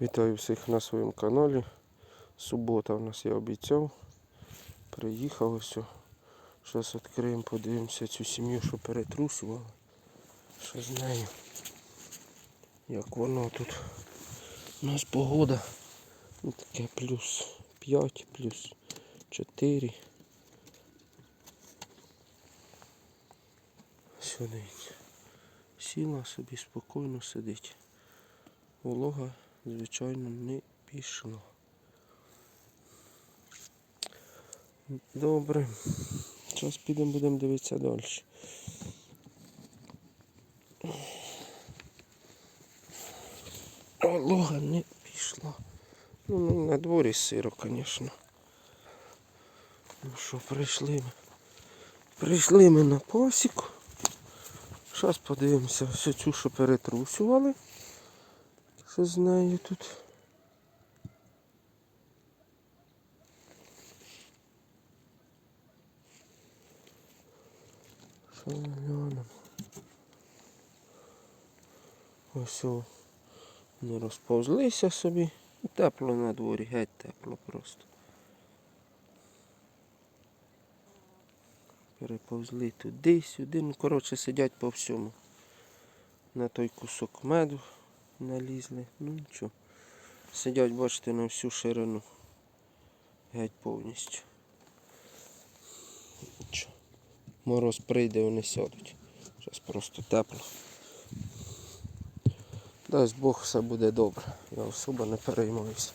Вітаю всіх на своєму каналі. Субота у нас я обіцяв. Приїхав ось. Зараз відкриємо, подивимося цю сім'ю, що перетрусувала. Що з нею? Як воно тут? У нас погода. Ну, таке плюс 5, плюс 4. Сюди. Сіла собі спокійно сидить. Волога, звичайно, не пішла. Добре. Зараз підемо будемо дивитися далі. Волога не пішла. Ну, ну на дворі сиро, звісно. Ну що, прийшли ми. Прийшли ми на пасіку. Зараз подивимося всю цю, що перетрусювали. Що з нею тут? Що глянемо? Ось о, вони розповзлися собі. Тепло на дворі, геть тепло просто. Переповзли туди, сюди. Ну, коротше, сидять по всьому. На той кусок меду налізли. Ну нічого. Сидять, бачите, на всю ширину. Геть повністю. Нічого. Мороз прийде, вони сядуть. Зараз просто тепло. Дасть Бог все буде добре. Я особо не переймаюся.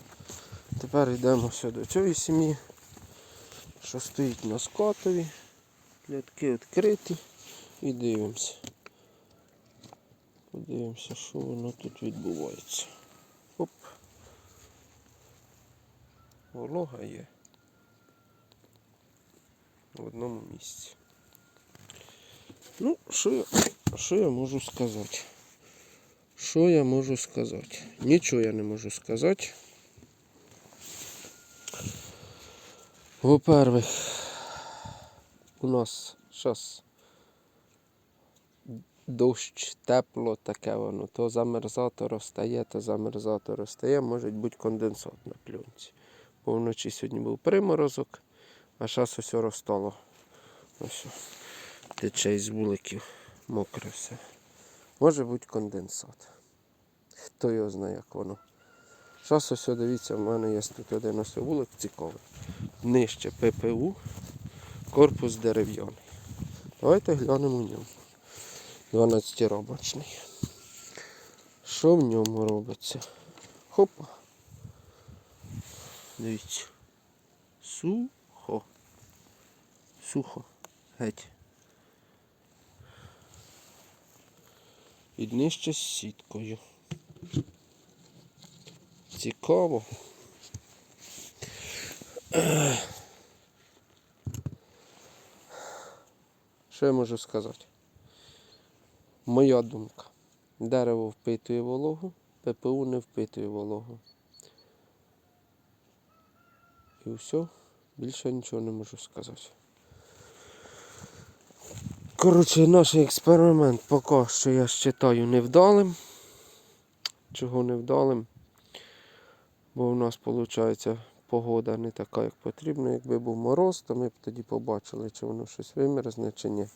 Тепер йдемо сюди до цієї сім'ї, що стоїть на скотові. Клітки відкриті і дивимося. Подивимося, що воно тут відбувається. Оп. Волога є. В одному місці. Ну, що я, що я можу сказати? Що я можу сказати? Нічого я не можу сказати. Во-первых, у нас зараз дощ, тепло, таке воно. То замерза, то розтає, то замерза, то розтає. Може бути конденсат на пленці. Бо вночі сьогодні був приморозок, а зараз ось розтало. Ось тече із вуликів, мокре все. Може бути конденсат. Хто його знає, як воно. Зараз ось дивіться, в мене є тут один ось вулик цікавий. Нижче ППУ, корпус дерев'яний. Давайте глянемо в ньому. 12 робочний. Що в ньому робиться? Хопа. Дивіться. Сухо. Сухо. Геть. І нижче з сіткою. Цікаво. Що я можу сказати? Моя думка. Дерево впитує вологу, ППУ не впитує вологу. І все, більше нічого не можу сказати. Коротше, наш експеримент поки що я вважаю невдалим. Чого невдалим? Бо у нас виходить погода не така, як потрібно. Якби був мороз, то ми б тоді побачили, чи воно щось вимерзне, чи ні.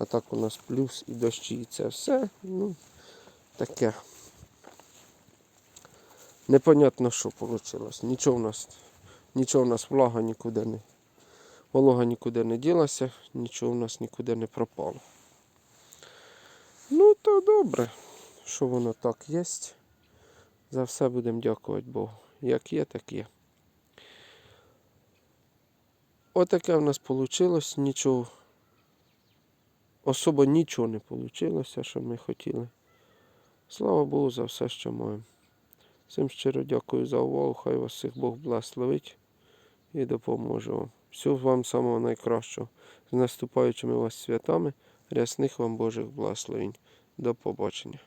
А так у нас плюс і дощі, і це все. Ну, таке. Непонятно, що вийшло. Нічого в нас, нічого в нас влага нікуди не. Волога нікуди не ділася, нічого в нас нікуди не пропало. Ну, то добре, що воно так є. За все будемо дякувати Богу. Як є, так є. Отаке в нас вийшло, нічого. Особо нічого не вийшло, що ми хотіли. Слава Богу за все, що маємо. Всім щиро дякую за увагу. Хай вас всіх Бог благословить і допоможе вам. Всього вам самого найкращого. З наступаючими вас святами, рясних вам Божих благословень. До побачення.